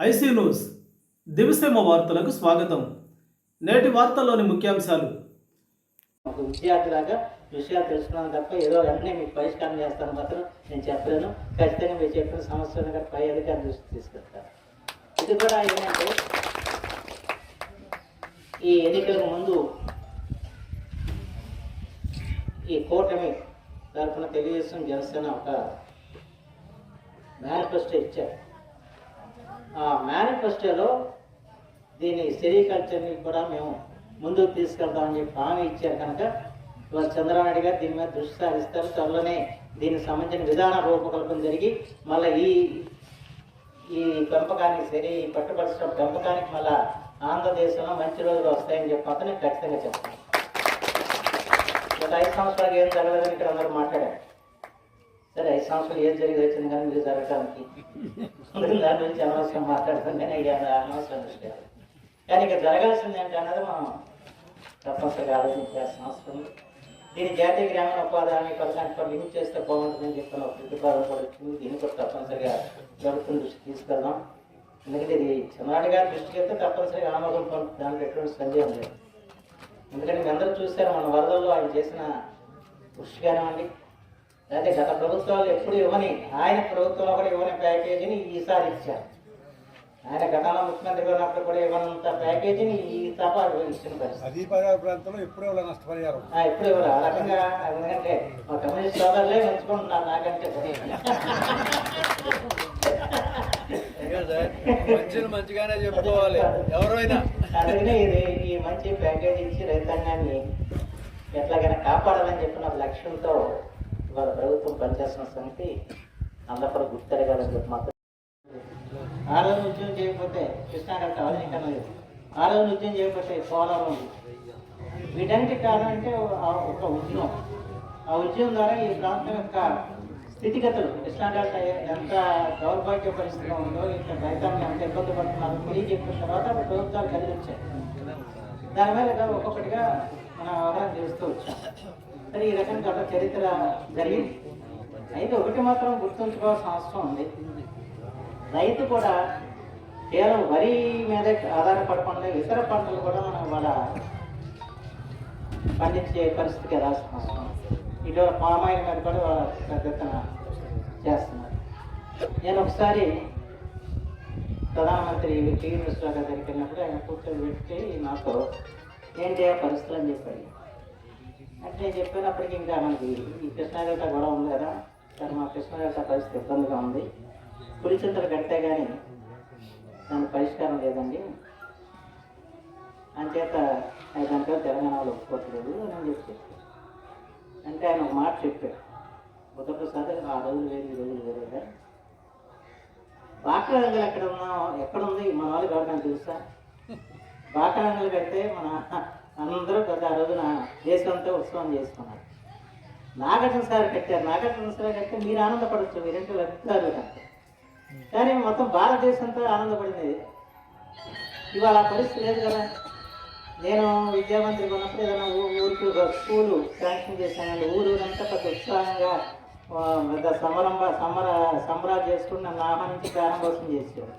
IC news దివిసేమ వార్తలకు స్వాగతం. నేటి వార్తల్లోని ముఖ్యాంశాలు. ఒక విద్యార్థిలాగా విషయాలు తెలుసుకున్నాను తప్ప ఏదో వెంటనే మీకు పరిష్కారం చేస్తాను మాత్రం నేను చెప్పలేను. ఖచ్చితంగా మీరు చెప్పిన సమస్యలను కూడా పై అధికారి దృష్టి తీసుకెళ్తాను ఇది కూడా ఏంటంటే ఈ ఎన్నికలకు ముందు ఈ కూటమి తరఫున తెలుగుదేశం జనసేన ఒక మేనిఫెస్టో ఇచ్చారు. ఆ మేనిఫెస్టోలో దీని సెరికల్చర్ని కూడా మేము ముందుకు తీసుకెళ్తామని చెప్పి హామీ ఇచ్చారు కనుక ఇవాళ చంద్రబాబు నాయుడు గారు దీని మీద దృష్టి సారిస్తారు. త్వరలోనే దీనికి సంబంధించిన విధాన రూపకల్పన జరిగి మళ్ళీ ఈ ఈ పెంపకానికి సరి ఈ పట్టుపరిశ్రమ పెంపకానికి మళ్ళా ఆంధ్రదేశంలో మంచి రోజులు వస్తాయని చెప్పి ఖచ్చితంగా చెప్తాను గత ఐదు సంవత్సరాలు ఏం జరగలేదని ఇక్కడ అందరూ మాట్లాడారు. సరే ఐదు సంవత్సరాలు ఏం జరిగి వచ్చింది కానీ మీరు జరగడానికి. దాని గురించి అనవసరం మాట్లాడతాం కానీ ఇది అనవసరం విషయాలు కానీ ఇక జరగాల్సింది ఏంటి అన్నది మనం తప్పనిసరిగా ఆలోచించాల్సిన అవసరం దీని జాతీయ గ్రామీణ ఉపాధి హామీ పథకానికి లింక్ చేస్తే బాగుంటుందని చెప్పిన ఒక ప్రతిపాదన కూడా వచ్చింది. దీన్ని కూడా తప్పనిసరిగా ప్రభుత్వం దృష్టికి తీసుకెళ్దాం. ఎందుకంటే ఇది చంద్రబాబు గారి దృష్టికి వెళ్తే తప్పనిసరిగా ఆమోదం పొందుతుంది దాంట్లో ఎటువంటి సందేహం లేదు. ఎందుకంటే మీ అందరూ చూశారు మన వరదల్లో ఆయన చేసిన కృషి కానివ్వండి అయితే గత ప్రభుత్వాలు ఎప్పుడు ఇవ్వని ఆయన ప్రభుత్వంలో కూడా ఇవ్వని ప్యాకేజీని ఈసారి ఇచ్చారు. ఆయన గతంలో ముఖ్యమంత్రిగా ఉన్నప్పుడు కూడా ఇవ్వనంత ప్యాకేజీని ఈ తప ఇచ్చిన పరిస్థితి. ప్రాంతంలో ఎప్పుడే వాళ్ళ నష్టపరిహారం? ఆ, ఇప్పుడు ఇవ్వరు ఆ రకంగా ఎందుకంటే మా కమ్యూనిస్ట్ సోదరులే మెచ్చుకుంటున్నారు నాకంటే మంచిని మంచిగానే చెప్పుకోవాలి. ఎవరైనా. అందుకనే ఇది ఈ మంచి ప్యాకేజ్ ఇచ్చి రైతాంగాన్ని ఎట్లాగైనా కాపాడాలని చెప్పిన లక్ష్యంతో ఇవాళ ప్రభుత్వం పనిచేస్తున్న సంగతి అందరూ గుర్తెరగాలని చెప్పి మాత్రం ఆ రోజు ఉద్యోగం చేయకపోతే కృష్ణాగంట ఆధునీకరణ లేదు. ఆ రోజు ఉద్యోగం చేయకపోతే పోలవరం ఉంది. వీటన్నిటి కారణం అంటే ఒక ఉద్యమం. ఆ ఉద్యమం ద్వారా ఈ ప్రాంతం యొక్క స్థితిగతులు కృష్ణా డెల్టా ఎంత దౌర్భాగ్య పరిస్థితిలో ఉందో ఇంత రైతాంగం ఎంత ఇబ్బంది పడుతున్నారో తెలియజెప్పిన తర్వాత ప్రభుత్వాలు కదిలించాయి దాని మీద ఒక్కొక్కటిగా మనం అవగాహన చేస్తూ వచ్చాం సరే ఈ రకంగా గత చరిత్ర జరిగింది అయితే ఒకటి మాత్రం గుర్తుంచుకోవాల్సిన అవసరం ఉంది. రైతు కూడా కేవలం వరి మీద ఆధారపడకుండా ఇతర పంటలు కూడా మనం వాళ్ళ పండించే పరిస్థితికి వెళ్ళాల్సిన అవసరం ఉంది. ఇటీవల పామాయిల్ మీద కూడా పెద్ద చేస్తున్నారు. నేను ఒకసారి ప్రధానమంత్రి టీవీ మిశ్రా గారి దగ్గరికి వెళ్ళినప్పుడు ఆయన కూర్చొని పెట్టి నాతో ఏంటి ఆ పరిస్థితులు అని చెప్పాడు. అంటే నేను చెప్పినప్పటికీ ఇంకా మనకి ఈ కృష్ణాదేవత గొడవ ఉంది కదా సార్ మా కృష్ణాదేవత పరిస్థితి ఇబ్బందిగా ఉంది. పులిచింతలు కడితే కానీ దానికి పరిష్కారం లేదండి. అంచేత అది దాంట్లో తెలంగాణలో ఒప్పుకోవట్లేదు అని చెప్పి. అంటే ఆయన ఒక మాట చెప్పాడు బుద్ధప్రసాద్ ఆ రోజులు వేరు ఈ రోజులు వేరేగా బాక్రంగల్ ఎక్కడ ఉన్నాం ఎక్కడ ఉంది? మన వాళ్ళకి ఎవరికైనా తెలుసా? బాక్రంగల్ కడితే మన అందరూ పెద్ద ఆ రోజు దేశంతో ఉత్సవం చేసుకున్నారు. నాగార్జున సార్ కట్టారు. నాగార్జున సార్ కడితే మీరు ఆనందపడచ్చు. మీరంటే లభిస్తారు కానీ మొత్తం భారతదేశంతో ఆనందపడింది. ఇవాళ పరిస్థితి లేదు కదా. నేను విద్యామంత్రి ఉన్నప్పుడు ఏదైనా ఊరికి స్కూలు శాంక్షన్ చేశానండి ఊరు అంతా పెద్ద ఉత్సాహంగా పెద్ద సంబరంభ సంబర సంబరాలు చేసుకుని నన్ను ఆహ్వానించి ప్రారంభోత్సవం చేసేవాడు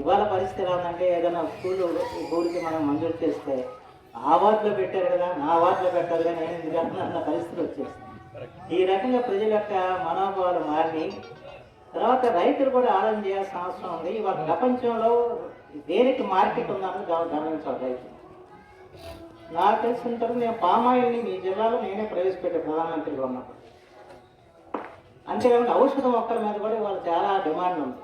ఇవాళ పరిస్థితి ఎలా ఉందంటే ఏదైనా స్కూలు ఊరికి మనం మంజూరు చేస్తే ఆ వార్డులో పెట్టారు కదా నా వార్డులో పెట్టారు కదా నేను ఎందుకంటే అన్న పరిస్థితి వచ్చేసింది. ఈ రకంగా ప్రజల యొక్క మనోభావాలు మారి తర్వాత రైతులు కూడా ఆలోచన చేయాల్సిన అవసరం ఉంది. ఇవాళ ప్రపంచంలో దేనికి మార్కెట్ గమ- గమనించాలి రైతు. నాకు తెలిసినంత వరకు నేను పామాయిల్ని మీ జిల్లాలో నేనే ప్రవేశపెట్టే ప్రధానమంత్రిగా ఉన్నప్పుడు. అంతేకాకుండా ఔషధ మొక్కల మీద కూడా ఇవాళ చాలా డిమాండ్ ఉంది.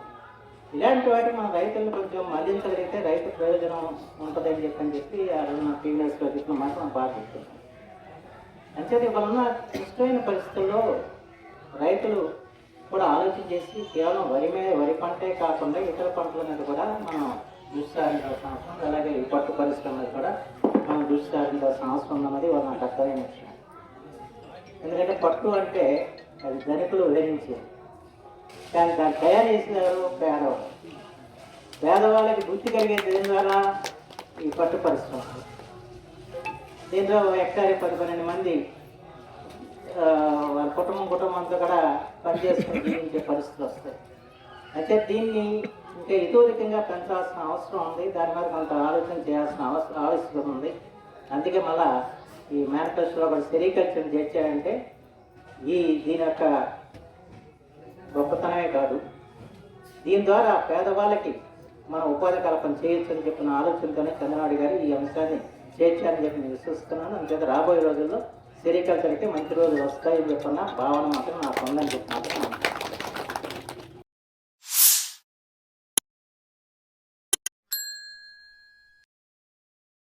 ఇలాంటి వాటికి మన రైతులను కొంచెం మళ్ళించగలిగితే రైతు ప్రయోజనం ఉంటుందని చెప్పని చెప్పి ఆ రోజు నా టీవీఎస్లో చెప్పిన మాట నాకు బాగా చెప్తున్నాను అంచేది ఇవాళ ఉన్న క్లిష్టమైన పరిస్థితుల్లో రైతులు కూడా ఆలోచన చేసి కేవలం వరి మీద వరి పంటే కాకుండా ఇతర పంటల మీద కూడా మనం దృష్టి సారించాల్సిన అవసరం ఉంది. అలాగే ఈ పట్టు పరిశ్రమ మీద కూడా మనం దృష్టి సారించాల్సిన అవసరం ఉందన్నది వాళ్ళ నాకు అర్థమైన విషయం. ఎందుకంటే పట్టు అంటే అది ధనికులు వివరించేది కానీ దాన్ని తయారు చేసేవారు పేదవాళ్ళు. పేదవాళ్ళకి వృత్తి కలిగేది దేని ద్వారా? ఈ పట్టు పరిశ్రమ దీంట్లో హెక్టారి పది పన్నెండు మంది వాళ్ళ కుటుంబం కుటుంబంతో కూడా పనిచేసుకుని జీవించే పరిస్థితులు వస్తాయి. అయితే దీన్ని ఇంకా ఇతోధికంగా పెంచాల్సిన అవసరం ఉంది. దాని మీద కొంత ఆలోచన చేయాల్సిన అవసరం ఆవశ్యకత ఉంది. అందుకే మళ్ళా ఈ మేనిఫెస్టోలో కూడా సెరికల్చర్ చేర్చారంటే ఈ దీని యొక్క గొప్పతనమే కాదు. దీని ద్వారా పేదవాళ్ళకి మనం ఉపాధి కల్పన చేయొచ్చు అని చెప్పిన ఆలోచనతోనే చంద్రబాబు గారు ఈ అంశాన్ని చేర్చారని చెప్పి నేను విశ్వసిస్తున్నాను. అందుచేత రాబోయే రోజుల్లో సెరికల్చర్కి మంచి రోజులు వస్తాయని చెప్పిన భావన మాత్రం నాకు ఉందని చెప్పి మాత్రం